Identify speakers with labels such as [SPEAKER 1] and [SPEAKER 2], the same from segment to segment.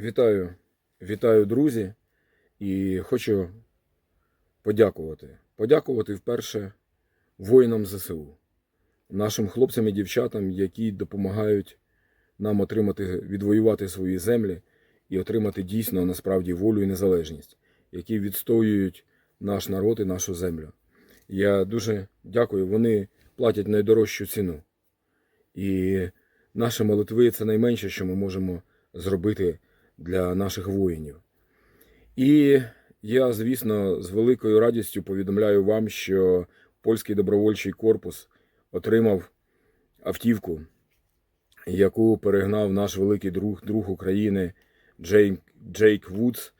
[SPEAKER 1] Вітаю, вітаю, друзі, і хочу подякувати. Подякувати вперше воїнам ЗСУ, нашим хлопцям і дівчатам, які допомагають нам отримати, відвоювати свої землі і отримати дійсно насправді волю і незалежність, які відстоюють наш народ і нашу землю. Я дуже дякую. Вони платять найдорожчу ціну. І наші молитви це найменше, що ми можемо зробити для наших воїнів. І я, звісно, з великою радістю повідомляю вам, що польський добровольчий корпус отримав автівку, яку перегнав наш великий друг, друг України Джейк, Джейк Вудс.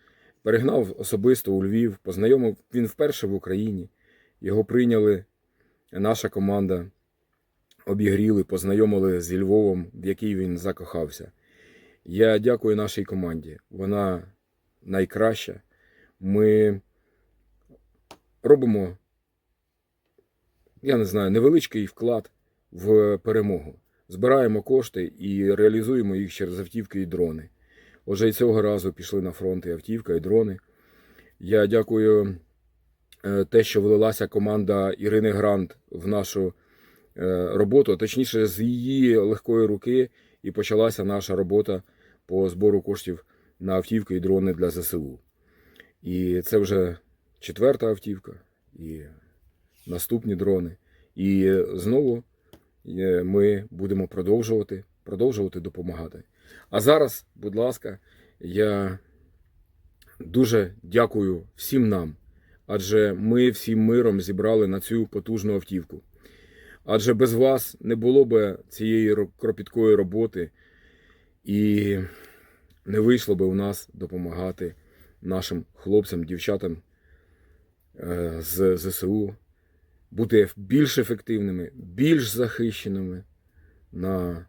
[SPEAKER 1] Перегнав особисто у Львів, познайомив він вперше в Україні. Його прийняли наша команда, обігріли, познайомили зі Львовом, в який він закохався. Я дякую нашій команді. Вона найкраща. Ми робимо, я не знаю, невеличкий вклад в перемогу. Збираємо кошти і реалізуємо їх через автівки і дрони. Отже, і цього разу пішли на фронт і автівка, і дрони. Я дякую е, те, що влилася команда Ірини Грант в нашу е, роботу, точніше, з її легкої руки, і почалася наша робота по збору коштів на автівки і дрони для ЗСУ. І це вже четверта автівка, і наступні дрони. І знову е, ми будемо продовжувати, продовжувати допомагати. А зараз, будь ласка, я дуже дякую всім нам, адже ми всім миром зібрали на цю потужну автівку. Адже без вас не було б цієї кропіткої роботи, і не вийшло би у нас допомагати нашим хлопцям, дівчатам е, з ЗСУ бути більш ефективними, більш захищеними на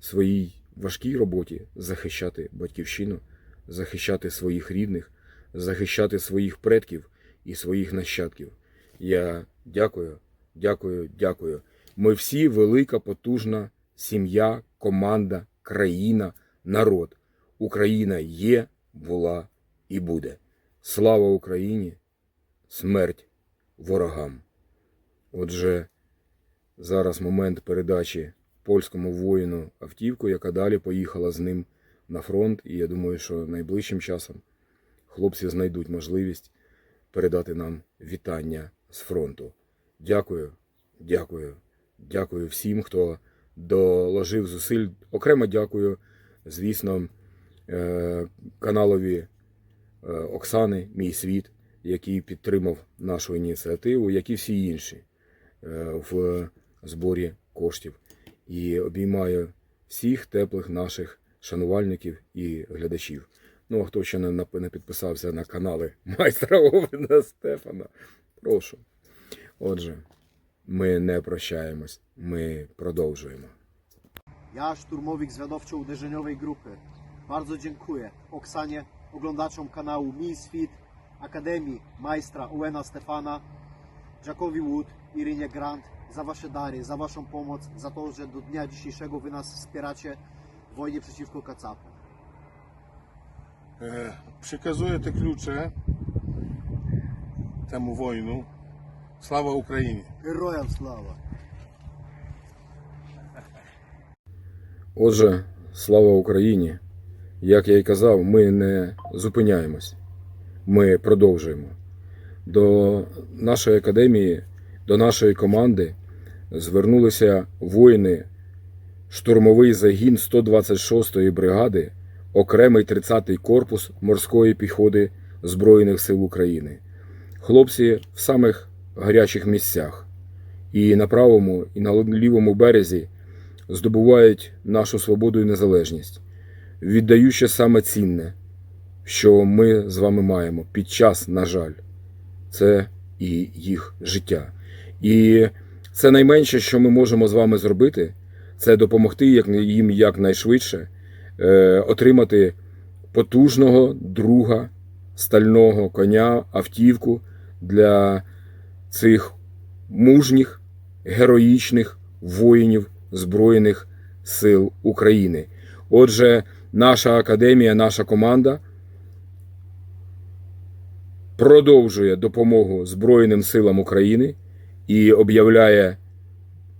[SPEAKER 1] своїй важкій роботі захищати батьківщину, захищати своїх рідних, захищати своїх предків і своїх нащадків. Я дякую, дякую, дякую. Ми всі велика, потужна сім'я, команда, країна, народ. Україна є, була і буде. Слава Україні! Смерть ворогам. Отже, зараз момент передачі польському воїну автівку, яка далі поїхала з ним на фронт. І я думаю, що найближчим часом хлопці знайдуть можливість передати нам вітання з фронту. Дякую, дякую, дякую всім, хто доложив зусиль. Окремо дякую, звісно, каналові е, Оксани, мій світ, який підтримав нашу ініціативу, як і всі інші е, в зборі коштів. І обіймаю всіх теплих наших шанувальників і глядачів. Ну, а хто ще не, підписався на канали майстра Овена Стефана, прошу. Отже, ми не прощаємось, ми продовжуємо.
[SPEAKER 2] Ja, szturmowik zwiadowczo-uderzeniowej grupy. Bardzo dziękuję Oksanie, oglądaczom kanału Misfit, Akademii Majstra Owena Stefana, Jackowi Wood, Irynie Grant za Wasze dary, za Waszą pomoc, za to, że do dnia dzisiejszego Wy nas wspieracie w wojnie przeciwko kacapom.
[SPEAKER 3] E, Przekazuję te klucze temu wojnu. Sława Ukrainie!
[SPEAKER 2] Героям слава!
[SPEAKER 1] Отже, слава Україні! Як я й казав, ми не зупиняємось, ми продовжуємо. До нашої академії, до нашої команди звернулися воїни, штурмовий загін 126-ї бригади, окремий 30-й корпус морської піхоти Збройних сил України. Хлопці в самих гарячих місцях. І на правому, і на лівому березі здобувають нашу свободу і незалежність, віддаючи саме цінне, що ми з вами маємо під час, на жаль, це і їх життя. І це найменше, що ми можемо з вами зробити, це допомогти їм якнайшвидше е, отримати потужного друга, стального коня, автівку для цих мужніх, героїчних воїнів Збройних сил України. Отже, наша академія, наша команда продовжує допомогу Збройним силам України і об'являє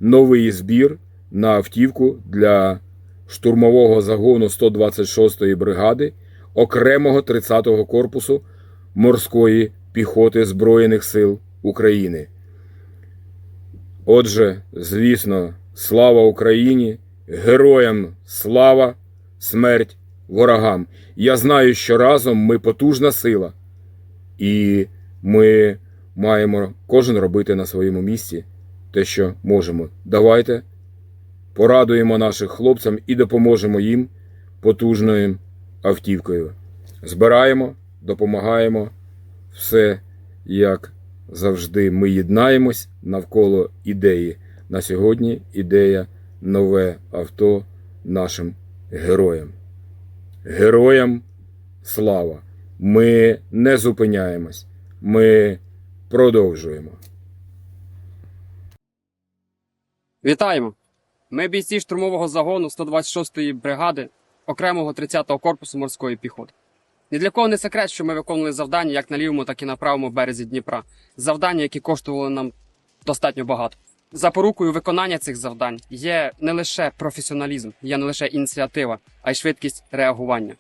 [SPEAKER 1] новий збір на автівку для штурмового загону 126-ї бригади окремого 30-го корпусу морської піхоти Збройних сил України. Отже, звісно, слава Україні, героям слава, смерть ворогам. Я знаю, що разом ми потужна сила, і ми маємо кожен робити на своєму місці те, що можемо. Давайте порадуємо наших хлопцям і допоможемо їм потужною автівкою. Збираємо, допомагаємо. Все як завжди. Ми єднаємось навколо ідеї. На сьогодні ідея нове авто нашим героям. Героям слава! Ми не зупиняємось. Ми продовжуємо.
[SPEAKER 4] Вітаємо! Ми бійці штурмового загону 126-ї бригади окремого 30-го корпусу морської піхоти. Ні для кого не секрет, що ми виконували завдання як на лівому, так і на правому березі Дніпра. Завдання, які коштували нам достатньо багато. Запорукою виконання цих завдань є не лише професіоналізм, є не лише ініціатива, а й швидкість реагування,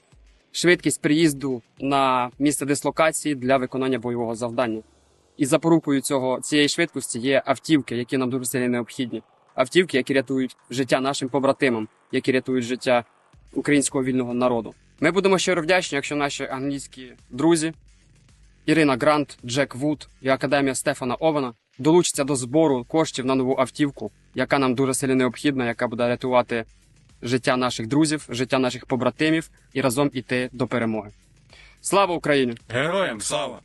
[SPEAKER 4] швидкість приїзду на місце дислокації для виконання бойового завдання. І запорукою цього цієї швидкості є автівки, які нам дуже сильно необхідні автівки, які рятують життя нашим побратимам, які рятують життя українського вільного народу. Ми будемо щиро вдячні, якщо наші англійські друзі Ірина Грант, Джек Вуд і Академія Стефана Овена долучаться до збору коштів на нову автівку, яка нам дуже сильно необхідна, яка буде рятувати життя наших друзів, життя наших побратимів і разом іти до перемоги. Слава Україні!
[SPEAKER 5] Героям слава!